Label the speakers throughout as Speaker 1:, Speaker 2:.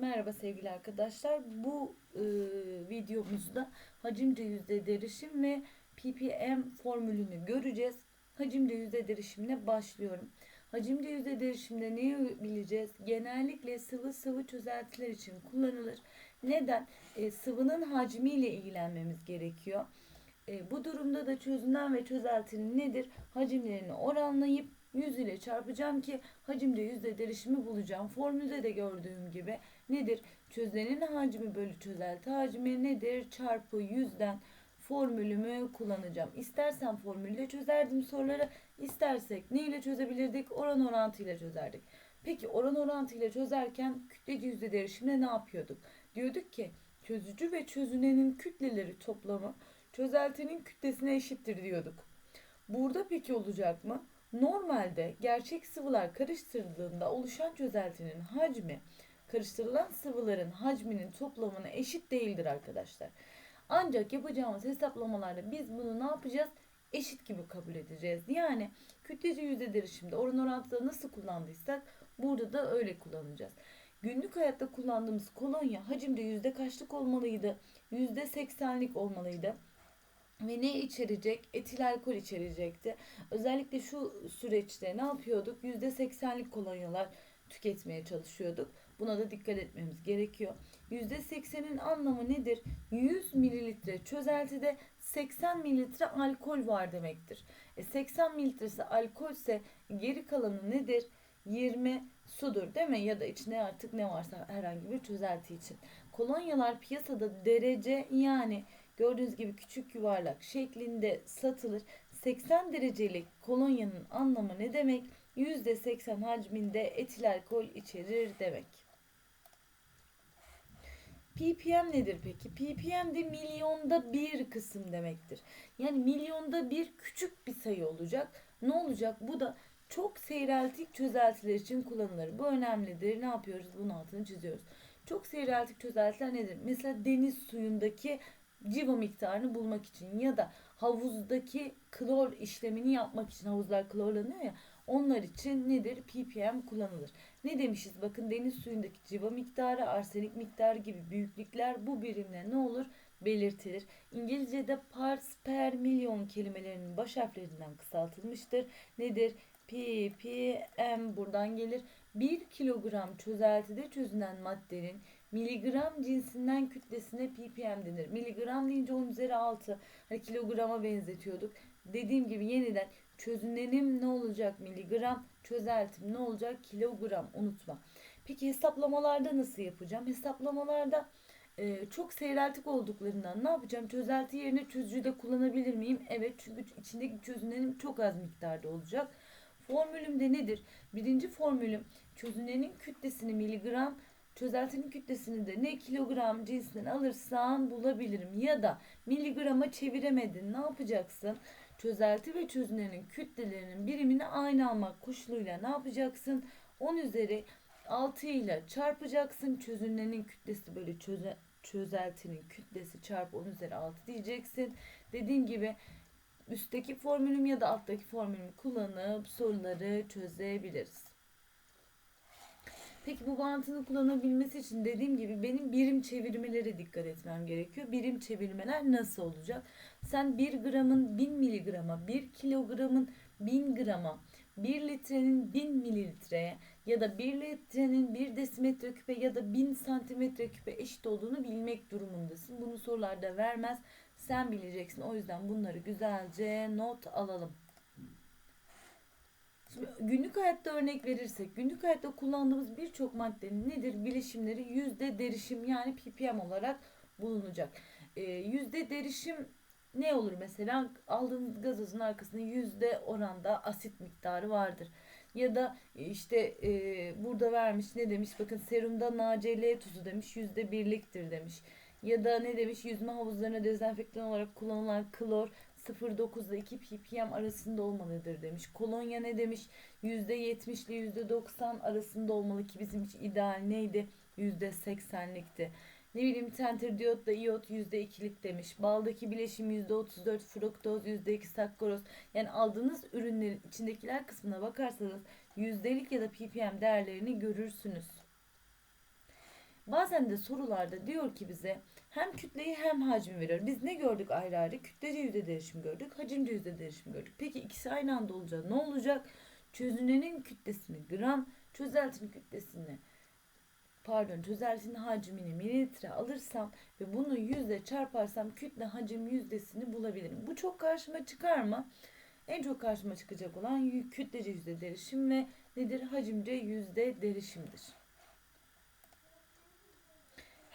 Speaker 1: Merhaba sevgili arkadaşlar. Bu e, videomuzda hacimce yüzde derişim ve ppm formülünü göreceğiz. Hacimce yüzde derişimine başlıyorum. Hacimce yüzde derişimde neyi bileceğiz? Genellikle sıvı sıvı çözeltiler için kullanılır. Neden? E, sıvının hacmiyle ilgilenmemiz gerekiyor. E, bu durumda da çözünen ve çözeltinin nedir? Hacimlerini oranlayıp 100 ile çarpacağım ki hacimde yüzde derişimi bulacağım. Formülde de gördüğüm gibi nedir? Çözenin hacmi bölü çözelti hacmi nedir? Çarpı yüzden formülümü kullanacağım. İstersen formülle çözerdim soruları. İstersek ne ile çözebilirdik? Oran orantı ile çözerdik. Peki oran orantı ile çözerken kütleci yüzde derişimde ne yapıyorduk? Diyorduk ki çözücü ve çözünenin kütleleri toplamı çözeltinin kütlesine eşittir diyorduk. Burada peki olacak mı? Normalde gerçek sıvılar karıştırıldığında oluşan çözeltinin hacmi karıştırılan sıvıların hacminin toplamına eşit değildir arkadaşlar. Ancak yapacağımız hesaplamalarda biz bunu ne yapacağız? Eşit gibi kabul edeceğiz. Yani kütlece yüzde derişimde oran orantıda nasıl kullandıysak burada da öyle kullanacağız. Günlük hayatta kullandığımız kolonya hacimde yüzde kaçlık olmalıydı? Yüzde seksenlik olmalıydı ve ne içerecek? Etil alkol içerecekti. Özellikle şu süreçte ne yapıyorduk? %80'lik kolonyalar tüketmeye çalışıyorduk. Buna da dikkat etmemiz gerekiyor. %80'in anlamı nedir? 100 mililitre çözeltide 80 mililitre alkol var demektir. E 80 mililitresi alkolse geri kalanı nedir? 20 sudur değil mi? Ya da içine artık ne varsa herhangi bir çözelti için. Kolonyalar piyasada derece yani gördüğünüz gibi küçük yuvarlak şeklinde satılır. 80 derecelik kolonyanın anlamı ne demek? %80 hacminde etil alkol içerir demek. ppm nedir peki? ppm de milyonda bir kısım demektir. Yani milyonda bir küçük bir sayı olacak. Ne olacak? Bu da çok seyreltik çözeltiler için kullanılır. Bu önemlidir. Ne yapıyoruz? Bunun altını çiziyoruz. Çok seyreltik çözeltiler nedir? Mesela deniz suyundaki civa miktarını bulmak için ya da havuzdaki klor işlemini yapmak için havuzlar klorlanıyor ya onlar için nedir? ppm kullanılır. Ne demişiz? Bakın deniz suyundaki civa miktarı, arsenik miktarı gibi büyüklükler bu birimle ne olur? belirtilir. İngilizce'de parts per milyon kelimelerinin baş harflerinden kısaltılmıştır. Nedir? ppm buradan gelir. 1 kilogram çözeltide çözünen maddenin miligram cinsinden kütlesine ppm denir. Miligram deyince 10 üzeri 6. Hani kilograma benzetiyorduk. Dediğim gibi yeniden çözünenim ne olacak miligram, çözeltim ne olacak kilogram unutma. Peki hesaplamalarda nasıl yapacağım? Hesaplamalarda e, çok seyreltik olduklarından ne yapacağım? Çözelti yerine çözücü de kullanabilir miyim? Evet çünkü içindeki çözünenim çok az miktarda olacak. Formülüm de nedir? Birinci formülüm çözünenin kütlesini miligram, çözeltinin kütlesini de ne kilogram cinsinden alırsan bulabilirim. Ya da miligrama çeviremedin ne yapacaksın? Çözelti ve çözünenin kütlelerinin birimini aynı almak koşuluyla ne yapacaksın? 10 üzeri 6 ile çarpacaksın. Çözünenin kütlesi böyle çöze, çözeltinin kütlesi çarpı 10 üzeri 6 diyeceksin. Dediğim gibi üstteki formülüm ya da alttaki formülümü kullanıp soruları çözebiliriz. Peki bu mantığını kullanabilmesi için dediğim gibi benim birim çevirmelere dikkat etmem gerekiyor. Birim çevirmeler nasıl olacak? Sen 1 gramın 1000 miligrama, 1 kilogramın 1000 grama, 1 litrenin 1000 mililitreye ya da 1 litrenin 1 desimetre küpe ya da 1000 santimetre küpe eşit olduğunu bilmek durumundasın. Bunu sorularda vermez. Sen bileceksin. O yüzden bunları güzelce not alalım. Günlük hayatta örnek verirsek, günlük hayatta kullandığımız birçok maddenin nedir? Bileşimleri yüzde derişim yani ppm olarak bulunacak. Ee, yüzde derişim ne olur mesela? Aldığınız gazozun arkasında yüzde oranda asit miktarı vardır. Ya da işte e, burada vermiş ne demiş? Bakın serumda NaCl tuzu demiş yüzde birliktir demiş. Ya da ne demiş? Yüzme havuzlarına dezenfektan olarak kullanılan klor 0.9 ile 2 ppm arasında olmalıdır demiş. Kolonya ne demiş? %70 ile %90 arasında olmalı ki bizim için ideal neydi? %80'likti. Ne bileyim tenter diyotla iot %2'lik demiş. Baldaki bileşim %34 fruktoz %2 sakkaroz. Yani aldığınız ürünlerin içindekiler kısmına bakarsanız yüzdelik ya da ppm değerlerini görürsünüz. Bazen de sorularda diyor ki bize hem kütleyi hem hacmi veriyor. Biz ne gördük ayrı ayrı? Kütlece yüzde derişim gördük, hacimce yüzde derişim gördük. Peki ikisi aynı anda olacak ne olacak? Çözünenin kütlesini gram, çözeltinin kütlesini pardon çözeltinin hacmini mililitre alırsam ve bunu yüzde çarparsam kütle hacim yüzdesini bulabilirim. Bu çok karşıma çıkar mı? En çok karşıma çıkacak olan kütlece yüzde derişim ve nedir? Hacimce yüzde derişimdir.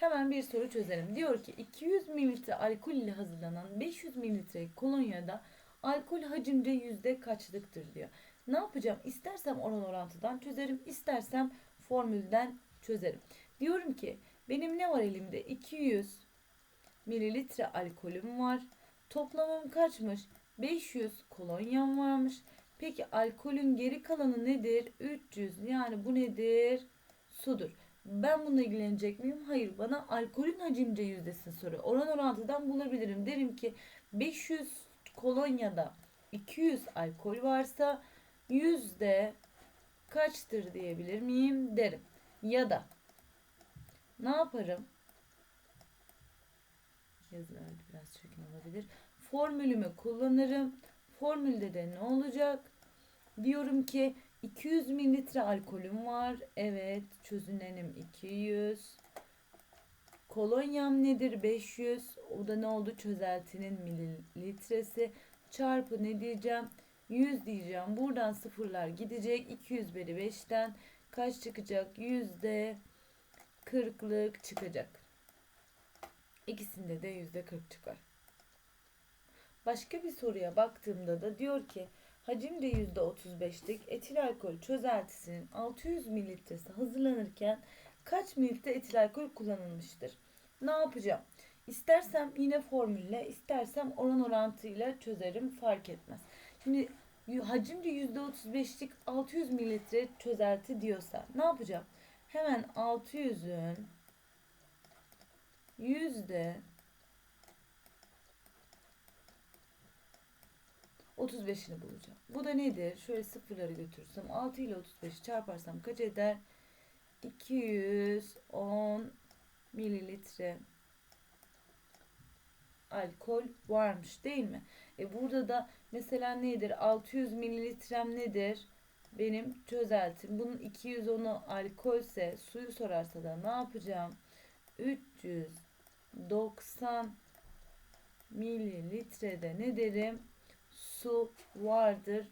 Speaker 1: Hemen bir soru çözelim. Diyor ki 200 mililitre alkol ile hazırlanan 500 mililitre kolonyada alkol hacimce yüzde kaçlıktır diyor. Ne yapacağım? İstersem oran orantıdan çözerim, istersem formülden çözerim. Diyorum ki benim ne var elimde? 200 mililitre alkolüm var. Toplamım kaçmış? 500 kolonyam varmış. Peki alkolün geri kalanı nedir? 300. Yani bu nedir? Sudur. Ben bununla ilgilenecek miyim? Hayır. Bana alkolün hacimce yüzdesini soruyor. Oran orantıdan bulabilirim. Derim ki 500 kolonyada 200 alkol varsa yüzde kaçtır diyebilir miyim derim. Ya da ne yaparım? Yazılar biraz çirkin olabilir. Formülümü kullanırım. Formülde de ne olacak? Diyorum ki 200 mililitre alkolüm var. Evet. Çözünenim 200. Kolonyam nedir? 500. O da ne oldu? Çözeltinin mililitresi. Çarpı ne diyeceğim? 100 diyeceğim. Buradan sıfırlar gidecek. 200 bölü 5'ten kaç çıkacak? Yüzde 40'lık çıkacak. İkisinde de yüzde 40 çıkar. Başka bir soruya baktığımda da diyor ki hacimde yüzde 35'lik etil alkol çözeltisinin 600 mililitresi hazırlanırken kaç mililitre etil alkol kullanılmıştır? Ne yapacağım? İstersem yine formülle, istersem oran orantıyla çözerim fark etmez. Şimdi yüzde 35'lik 600 mililitre çözelti diyorsa ne yapacağım? Hemen 600'ün yüzde 35'ini bulacağım. Bu da nedir? Şöyle sıfırları götürürsem 6 ile 35'i çarparsam kaç eder? 210 mililitre alkol varmış değil mi? E burada da mesela nedir? 600 mililitrem nedir? Benim çözeltim. Bunun 210'u alkolse suyu sorarsa da ne yapacağım? 390 mililitrede ne derim? Su vardır